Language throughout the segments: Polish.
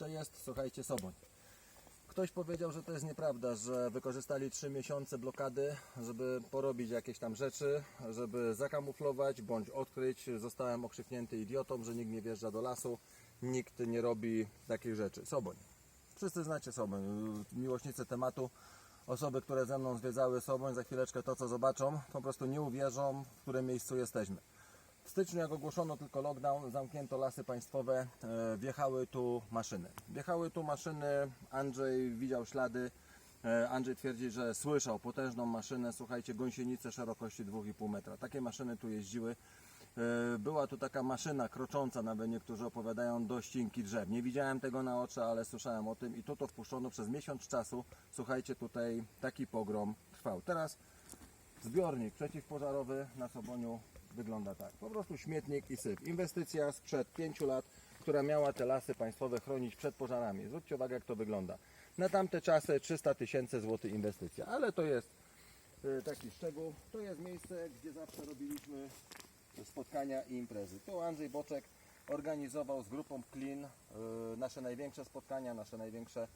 to jest, słuchajcie, Soboń. Ktoś powiedział, że to jest nieprawda, że wykorzystali 3 miesiące blokady, żeby porobić jakieś tam rzeczy, żeby zakamuflować bądź odkryć. Zostałem okrzyknięty idiotą, że nikt nie wjeżdża do lasu, nikt nie robi takich rzeczy. Soboń. Wszyscy znacie Soboń, miłośnicy tematu. Osoby, które ze mną zwiedzały Soboń, za chwileczkę to co zobaczą, po prostu nie uwierzą, w którym miejscu jesteśmy. W styczniu, jak ogłoszono tylko lockdown, zamknięto lasy państwowe, e, wjechały tu maszyny. Wjechały tu maszyny, Andrzej widział ślady, e, Andrzej twierdzi, że słyszał potężną maszynę, słuchajcie, gąsienicę szerokości 2,5 metra. Takie maszyny tu jeździły. E, Była tu taka maszyna krocząca, nawet niektórzy opowiadają, do ścinki drzew. Nie widziałem tego na oczy, ale słyszałem o tym i tu to wpuszczono przez miesiąc czasu. Słuchajcie, tutaj taki pogrom trwał. Teraz Zbiornik przeciwpożarowy na Soboniu wygląda tak. Po prostu śmietnik i syf. Inwestycja sprzed 5 lat, która miała te lasy państwowe chronić przed pożarami. Zwróćcie uwagę jak to wygląda. Na tamte czasy 300 tysięcy złotych inwestycja, ale to jest y, taki szczegół. To jest miejsce, gdzie zawsze robiliśmy spotkania i imprezy. Tu Andrzej Boczek organizował z grupą Clean y, nasze największe spotkania, nasze największe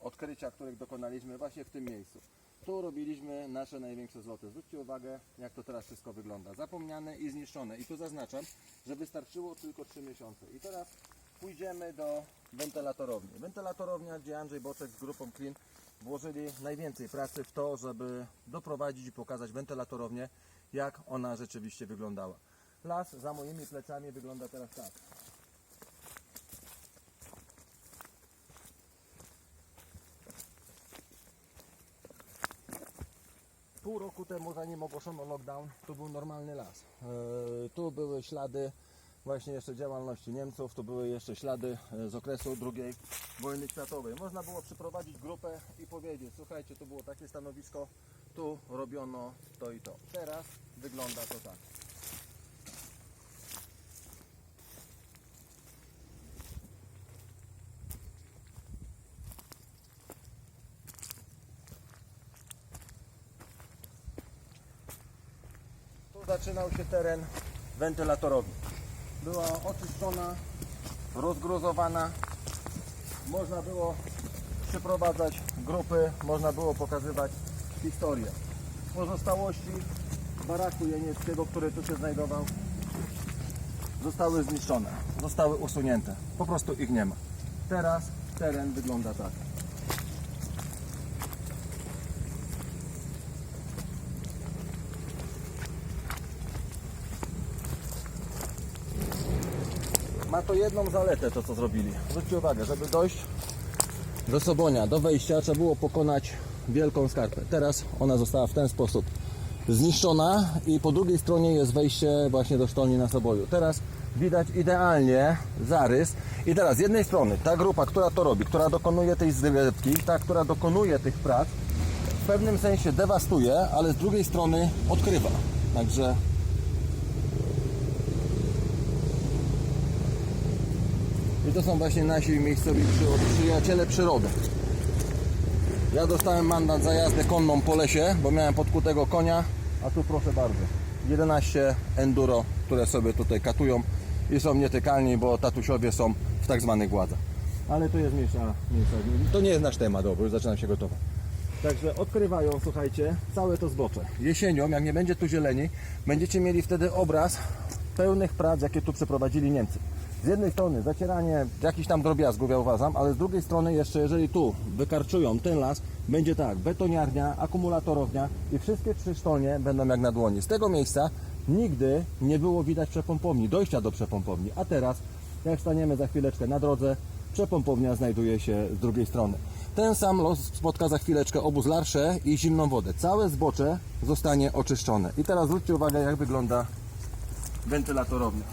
odkrycia, których dokonaliśmy właśnie w tym miejscu. Tu robiliśmy nasze największe zloty. Zwróćcie uwagę, jak to teraz wszystko wygląda. Zapomniane i zniszczone. I tu zaznaczam, że wystarczyło tylko 3 miesiące. I teraz pójdziemy do wentylatorowni. Wentylatorownia, gdzie Andrzej Boczek z grupą Clean włożyli najwięcej pracy w to, żeby doprowadzić i pokazać wentylatorownię, jak ona rzeczywiście wyglądała. Las za moimi plecami wygląda teraz tak. Pół roku temu, zanim ogłoszono lockdown, tu był normalny las. Yy, tu były ślady właśnie jeszcze działalności Niemców, tu były jeszcze ślady e, z okresu II wojny światowej. Można było przyprowadzić grupę i powiedzieć, słuchajcie, tu było takie stanowisko, tu robiono to i to. Teraz wygląda to tak. Zaczynał się teren wentylatorowni. Była oczyszczona, rozgruzowana. Można było przyprowadzać grupy, można było pokazywać historię. Pozostałości baraku jenieckiego, który tu się znajdował, zostały zniszczone, zostały usunięte. Po prostu ich nie ma. Teraz teren wygląda tak. Ma to jedną zaletę to co zrobili. Zwróćcie uwagę, żeby dojść do Sobonia, do wejścia trzeba było pokonać wielką skarpę. Teraz ona została w ten sposób zniszczona i po drugiej stronie jest wejście właśnie do sztolni na Soboju. Teraz widać idealnie zarys i teraz z jednej strony ta grupa, która to robi, która dokonuje tej zgrywki, ta, która dokonuje tych prac, w pewnym sensie dewastuje, ale z drugiej strony odkrywa. Także I to są właśnie nasi miejscowi przy- przyjaciele przyrody. Ja dostałem mandat za jazdę konną po lesie, bo miałem podkutego konia, a tu proszę bardzo. 11 enduro, które sobie tutaj katują i są nietykalni, bo tatusiowie są w tak zwanych władzach. Ale to jest mniejsza, mniejsza. To nie jest nasz temat, bo już zaczynam się gotować. Także odkrywają, słuchajcie, całe to zbocze. Jesienią, jak nie będzie tu zieleni, będziecie mieli wtedy obraz pełnych prac, jakie tu przeprowadzili Niemcy. Z jednej strony zacieranie jakichś tam drobiazgów, ja uważam, ale z drugiej strony jeszcze, jeżeli tu wykarczują ten las, będzie tak, betoniarnia, akumulatorownia i wszystkie trzy sztolnie będą jak na dłoni. Z tego miejsca nigdy nie było widać przepompowni, dojścia do przepompowni, a teraz, jak staniemy za chwileczkę na drodze, przepompownia znajduje się z drugiej strony. Ten sam los spotka za chwileczkę obóz Larsze i zimną wodę. Całe zbocze zostanie oczyszczone. I teraz zwróćcie uwagę, jak wygląda wentylatorownia.